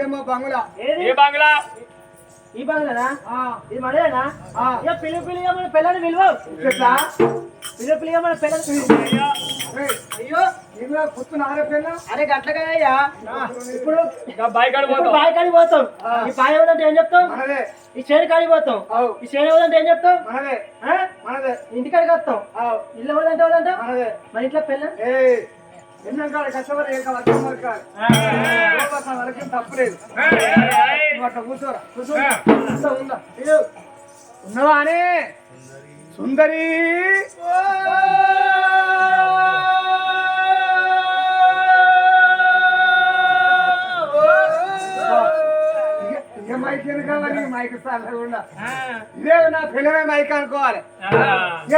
ఇదేమో బంగులా. ఏది? ఏ బంగ్లా? ఈ బంగ్లానా? ఆ, ఇది మనదేనా? ఆ. ఇక పిల్లి పిల్లిగా మన పిల్లని విలువ చెట్లా? పిల్లి పిల్లిగా మన పిల్లని అయ్యో. నీకు పుత్తు నారే పెళ్ళ అరే గట్లగా అయ్యా. ఇప్పుడు బైక్ ఆడి ఇప్పుడు పోతాం. బావి కాడికి పోతాం. ఈ బావి ఎవరంటే ఏం చెప్తాం? ఈ చేను కాడికి పోతాం. అవు. ఈ చేను ఎవరంటే ఏం చెప్తాం? మనదే. ఆ? మనదే. ఇంటికాడికి వస్తాం. ఇల్లు ఎవరంటే ఎవరంటాం మనదే. మన ఇంట్లో పిల్ల ఎన్నాక కష్టపడి ఏక వర్గం వర్గాలి వరకు తప్పలేదు. అట్లా కూర్చోరా. కూర్చో ఉందా. ఉన్నవా అని సుందరి. మైక్ వెనకాల నీ మైక్ సాగకుండా ఇదే నా పిల్లమే మైక్ అనుకోవాలి. ఇక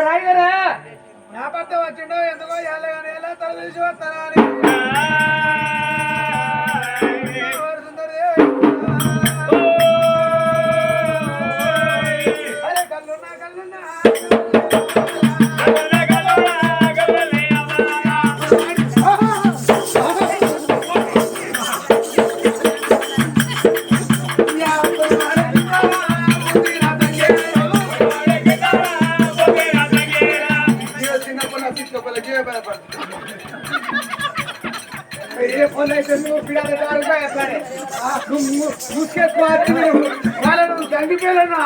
నా వచ్చిండో ఎందుకో ఎలా ఎలా తల తెలిసి వస్తానా అని. నువ్వు ముసుకేసుకోవాలి నువ్వు వాళ్ళను గంగి పిల్లలను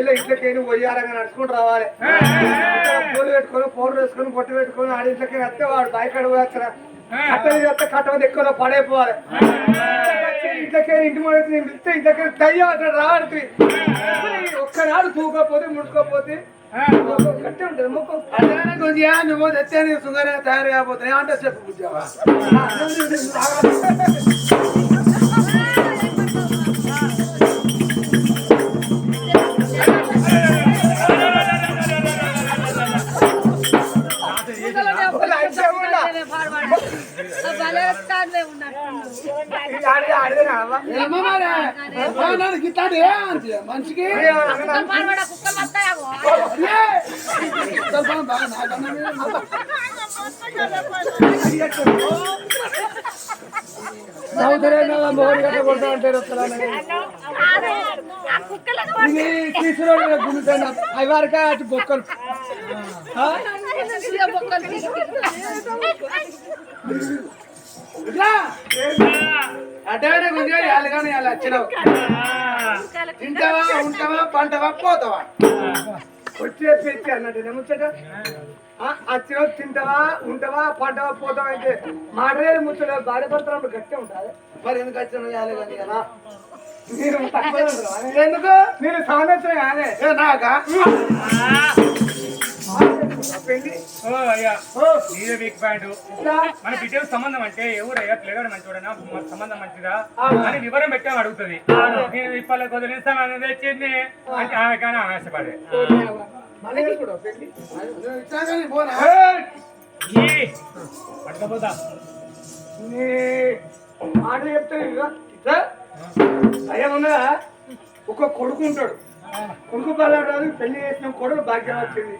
వెళ్ళి ఇంట్లోకి పోయారంగా నడుచుకుంటూ రావాలి పూలు పెట్టుకొని పౌడర్ వేసుకొని పొట్టు పెట్టుకొని ఆడి ఇంట్లోకి వస్తే వాడు బైక్ అడుగు వేస్తారా కట్టలు చేస్తే కట్టమది ఎక్కువ పడైపోవాలి ఇంట్లోకి ఇంటి ముందు పిలిస్తే ఇంట్లోకి దయ్యం అక్కడ రావాలి ఒక్కనాడు తూకపోతే ముడుకోపోతే నువ్వు తెచ్చే నీ సుందరంగా తయారు కాబోతున్నాయి అంటే చెప్పు మనిషికి? కుక్కలు వస్తాయాగో ఆ కుక్కలకు అవి వరకే అటు బొక్కలు. బొక్కలు అటే గుంజే ఎలాగానే అలా వచ్చినావు. తింటావా ఉంటావా పంటవా పోతావా? వచ్చే పెట్టి అన్నట్టు ముచ్చట. వచ్చిన తింటావా ఉంటావా పంటవా పోతావా అయితే మాటలేదు ముచ్చట భార్య భర్తలు గట్టే ఉంటుంది మరి ఎందుకు అలా? మీరు తక్కువ ఎందుకు? మీరు సామెత్రం ఏ నాకా? నీదే వీక్ పాయింట్. మన బిడ్డ సంబంధం అంటే ఎవరయ్యా పిల్లగాడు మంచివాడనా మన సంబంధం మంచిదా? అని వివరం పెట్టాము అడుగుతుంది. నేను ఇప్పట్లో వదిలేస్తాను అని తెచ్చింది. అంటే ఆమె కానీ ఆశపడే మళ్ళీ మాట చెప్తే అయ్యా ఉన్నదా ఒక కొడుకు ఉంటాడు. కొడుకు పెళ్ళి చేసిన కొడుకు భాగ్యం వచ్చింది.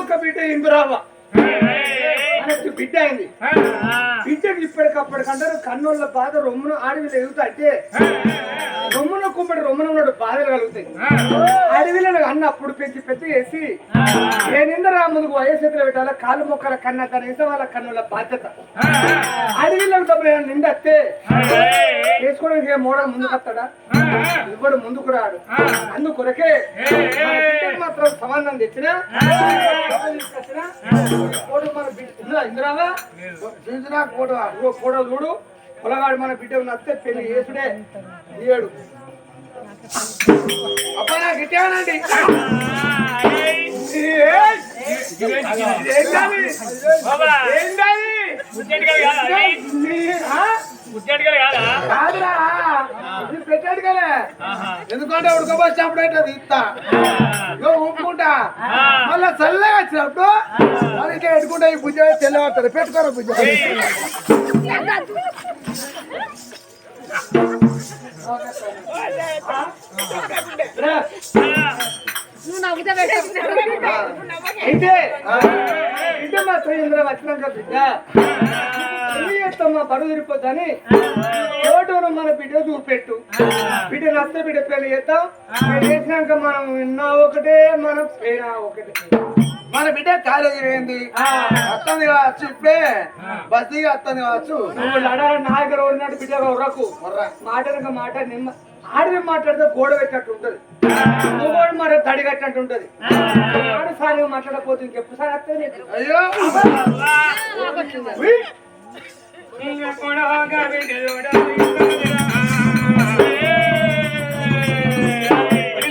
ఒక్క బిడ్డ ఇందురావ? బిడ్డ అయింది. బిడ్డకి ఇప్పటికప్పటికంటారు కన్నుల బాధ రొమ్మును అడవిలో ఎగుతా అంటే రొమ్మున కుమ్మడి రొమ్మున ఉన్నాడు బాధలు కలుగుతాయి. అడవిలో అన్న అప్పుడు పెంచి పెద్ద చేసి ఏ నిందరా ముందుకు వయస్సులో పెట్టాలా? కాలు మొక్కల కన్న కనీసం వాళ్ళ కన్నుల బాధ్యత. అడవిలో డబ్బులు నిందత్తే చేసుకోవడానికి మోడ ముందుకు వస్తాడా? ఇవ్వడు ముందుకు రాడు? అందుకొరకే మాత్రం సంబంధం తెచ్చినా తీసుకొచ్చినా, ఉందా ఇందిరావా చూసినా ఇగో కోడలు చూడు పొలగాడు మన బిడ్డ నస్తే పెళ్ళి చేసుడే తీయడు అబ్బా నాకు ఎందుకంటే ఉడకబోసినప్పుడు అయితే తీస్తా మళ్ళా చల్లగా వచ్చినప్పుడు మళ్ళీ ఇట్లా పెట్టుకుంటా ఈ బుజ్జ తెల్లవారుతారు పెట్టుకోరా బుజ్జ నువ్వు నవ్వుతా పెట్టు అయితే బిడ్డ మాత్రం ఇంద్ర వచ్చినాక బిడ్డ పెళ్ళి చేస్తామా బరువు తిరిపోద్దని ఫోటోను మన బిడ్డ చూపెట్టు. బిడ్డ నస్తే బిడ్డ పెళ్ళి చేస్తాం పెళ్ళి చేసినాక మనం విన్నా ఒకటే మనం పేనా ఒకటే. మన బిడ్డ కాలేజీ పోయింది వస్తుంది కావచ్చు ఇప్పుడే. బస్తీగా వస్తుంది కావచ్చు. నువ్వు లడాల నాయకుడు ఉన్నట్టు బిడ్డ ఉర్రకు మాటనక మాట నిమ్మ ఆడవి మాట్లాడితే గోడ పెట్టినట్టు ఉంటది. కూడా మరి తడి కట్టినట్టు ఉంటది. ఆడు మాట్లాడకపోతే ఇంకెప్పుడు సారి వస్తుంది? అయ్యో! ఉయ్.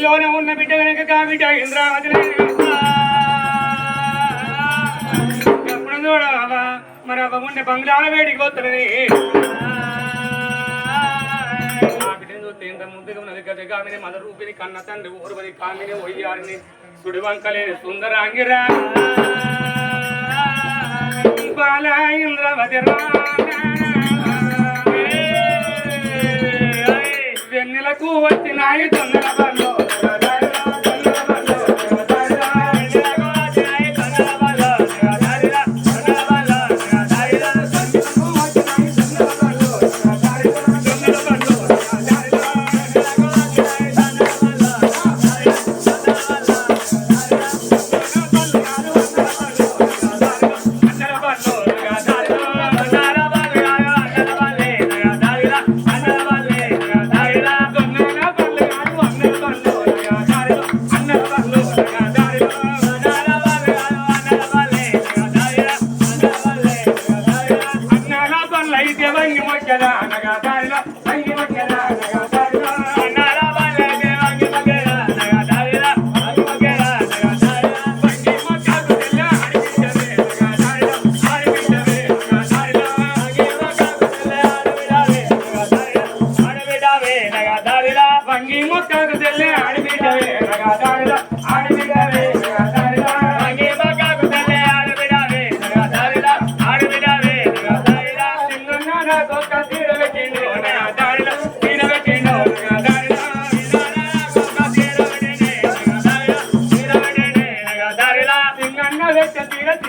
లోనే ఉన్న బిడ్డ వెనక కా ఇంద్రావతి ఎప్పుడు చూడవా మరి అవ్వ ఉండే బంగ్లాల వేడికి పోతున్నది. ఆ బిడ్డను ఉన్నది. గజ గామిని రూపిని కన్న తండ్రి ఊరువది కామిని ఒయ్యారిని సుందరాంగిరా. బాల ఇంద్రవతి రా. ನಾಯಿ ತಂದ vete a tirar.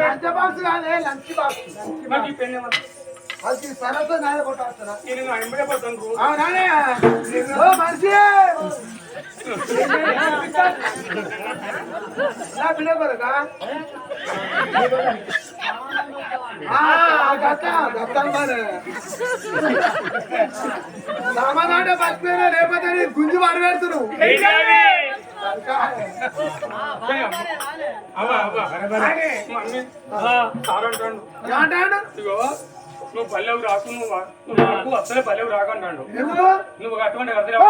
Lunch box కాదే లంచ్ బాక్స్ అది సరస్సు నాయ ఓ మనిషి నా కొరకా లేకపోతే గుంజు పడబెడుతున్నావు నువ్వు పల్లెవు రాకు నువ్వు అసలే పల్లెవు రాకు అంటాడు ఎందుకు నువ్వు కట్టమంటే కడతలేవు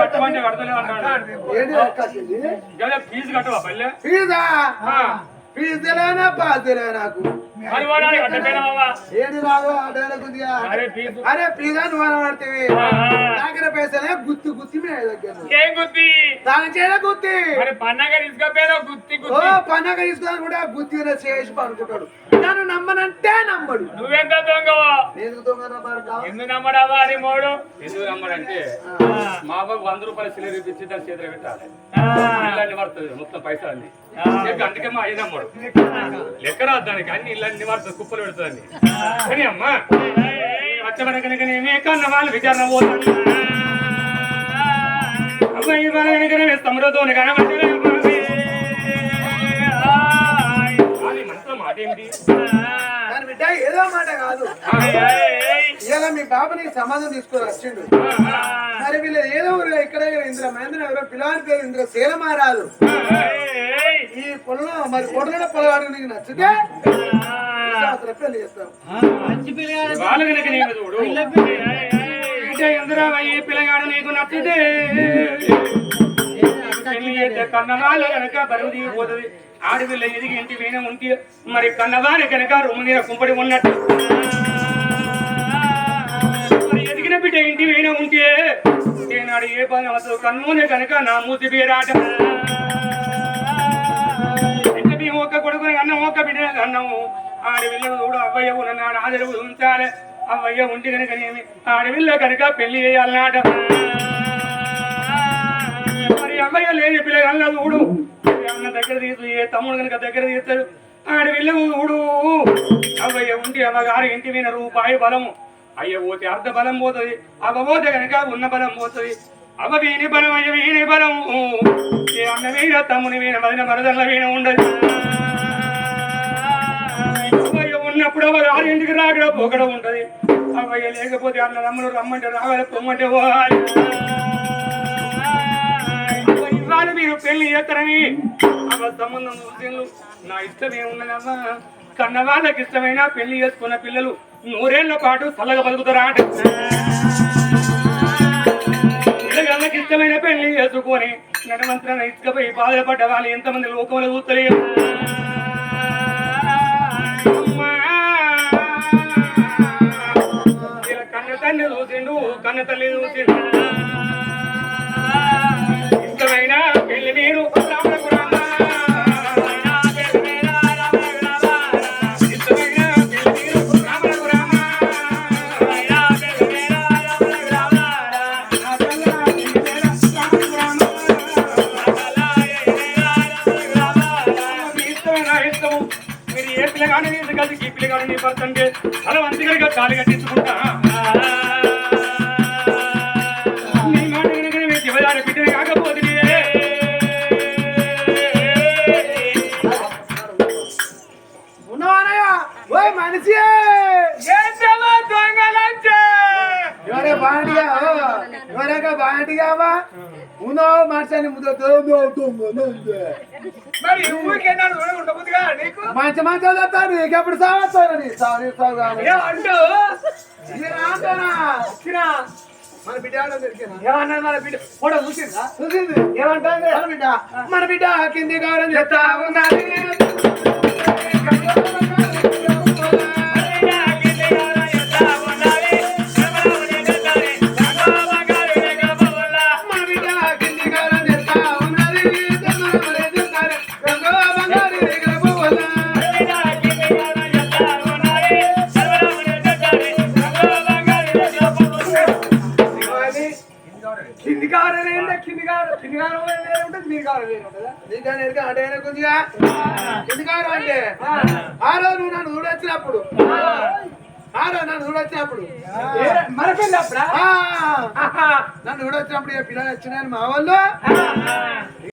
కట్టమంటే కడతలేవు అంటాడు ఫీజు కట్టవా పల్లె ఫీజా. ఫీజు తెలియనా పాస్ నాకు ఏంటి రాదు అరే ఫీజా నువ్వు అనబడితే ఆ. దగ్గర పైసలే గుత్తి గుత్తి మీ దగ్గర. ఏం గుత్తి? దాని చేయలే గుత్తి. మరి పండగ తీసుకపోయినా గుత్తి ఓ గుత్తి. పండగ తీసుకొని కూడా గుత్తి చేసి పడుకుంటాడు. నన్ను నమ్మనంటే నమ్మడు. నువ్వెంత దొంగవా? ఎందుకు దొంగ ఎందుకు నమ్మడావా అని మోడు? ఎందుకు నమ్మడంటే మా బాబు వంద రూపాయల సిలిండర్ ఇప్పించి దాని చేతిలో పెట్టాలి. పడుతుంది మొత్తం పైసలు అన్ని చెప్పి అందుకే మా అయ్య నమ్మడు లెక్క రాదు దానికి అన్ని ఇల్లు పడుతుంది కుప్పలు పెడుతుంది కానీ అమ్మా వచ్చబడ కనుకనేమే కన్న వాళ్ళు విచారణ పోతుంది అమ్మాయి వాళ్ళ కనుకనే తమరతోని కనబడి మనసులో మాట ఏంటి దాని బిడ్డ ఏదో మాట కాదు. ఇలా మీ బాబుని సమాధానం తీసుకొని వచ్చిండు. మరి వీళ్ళు ఏదో ఊరు ఇక్కడ ఇంద్ర మహేంద్ర ఎవరో పిల్లవాడి పేరు ఇంద్ర శీలమారాదు ఈ పొలం మరి పొడల పొలవాడు నీకు నచ్చితే పెళ్ళి చేస్తాం. పిల్లగాడు నీకు నచ్చితే కన్నవాళ్ళ కనుక బరువు దిగిపోతుంది. ఆడపిల్ల ఎదిగి ఇంటి వీణ ఉంటే మరి కన్నవాళ్ళ కనుక రొమ్ము మీద కుంపడి ఉన్నట్టు. బిడ్డ ఇంటి వీణ ఉంటే ఏనాడు ఏ పని అవసరం? కన్నునే కనుక నా మూతి బీరాట ఒక్క కొడుకుని అన్నం ఒక్క బిడ్డ అన్నము ఆడవిల్ల కూడా అవ్వయ్య ఉన్నాడు ఆదరవు ఉంచాలి. అవ్వయ్య కనుక కనుకనేమి ఆడవిల్ల కనుక పెళ్ళి చేయాలన్నాట. మరి అవ్వయ్య లేని పిల్ల అన్న చూడు. అన్న దగ్గర తీసు ఏ తమ్ముడు కనుక దగ్గర తీస్తాడు. ఆడవిల్ల చూడు. అవ్వయ్య ఉంటే అవ్వగారు ఇంటి మీద రూపాయి బలము. అయ్య పోతే అర్ధ బలం పోతుంది అవ్వ పోతే కనుక ఉన్న బలం పోతుంది. అవ వీని బలం అయ్య వీని బలం. ఏ అన్న వీణ తమ్ముని వీణ వదిన మరదల్ల వీణ ఉండదు. ఉన్నప్పుడు అవ్వ ఆరింటికి ఇంటికి రాకడ పోకడ ఉంటది. అవయ్య లేకపోతే అన్న తమ్ముడు రమ్మంటే రావాలి పొమ్మంటే పోవాలి. ఇవాళ మీరు పెళ్ళి చేస్తారని అవ్వ సంబంధం నా ఇష్టం ఏమున్నదమ్మా కన్న వాళ్ళకి ఇష్టమైన పెళ్ళి చేసుకున్న పిల్లలు నూరేళ్ళ పాటు చల్లగా బతుకుతారా అంటే పిల్లగాళ్ళకి ఇష్టమైన పెళ్ళి చేసుకొని నడమంత్రాన్ని ఇసుకపోయి బాధపడ్డ వాళ్ళు ఎంతమంది లోకంలో కూర్చలేరు కన్న తల్లి చూసిండు కన్న తల్లి చూసిండు. ఇష్టమైన పెళ్ళి మీరు కలిసి ఈ పిల్లగానే నీ భర్త అంటే అలా మంచిగా కాలు కట్టించుకుంటా నీ మాట వినగానే మీ శివదారి బిడ్డని కాకపోతే ఉన్నావానయ్య ఓయ్ మనిషి ఎవరే బాండిగా ఎవరేగా బాండిగావా ఉన్నావు మనిషిని ముద్ద మరి ఊరికేనాడు ఉండబుద్దిగా నీకు మంచి మంచి వస్తాను నీకెప్పుడు సాగొస్తాను నీ సాగు సాగు? వచ్చినా మన బిడ్డ? ఏమన్నది మన బిడ్డ. ఫోటో చూసిందా? చూసింది. ఏమంటాంది? మన బిడ్డ. మన బిడ్డ కింది కావడం చెప్తా ఉన్నది నన్ను చూడొచ్చినప్పుడు మన నన్ను చూడొచ్చినప్పుడు ఏ పిల్లలు వచ్చినాయని మా వాళ్ళు?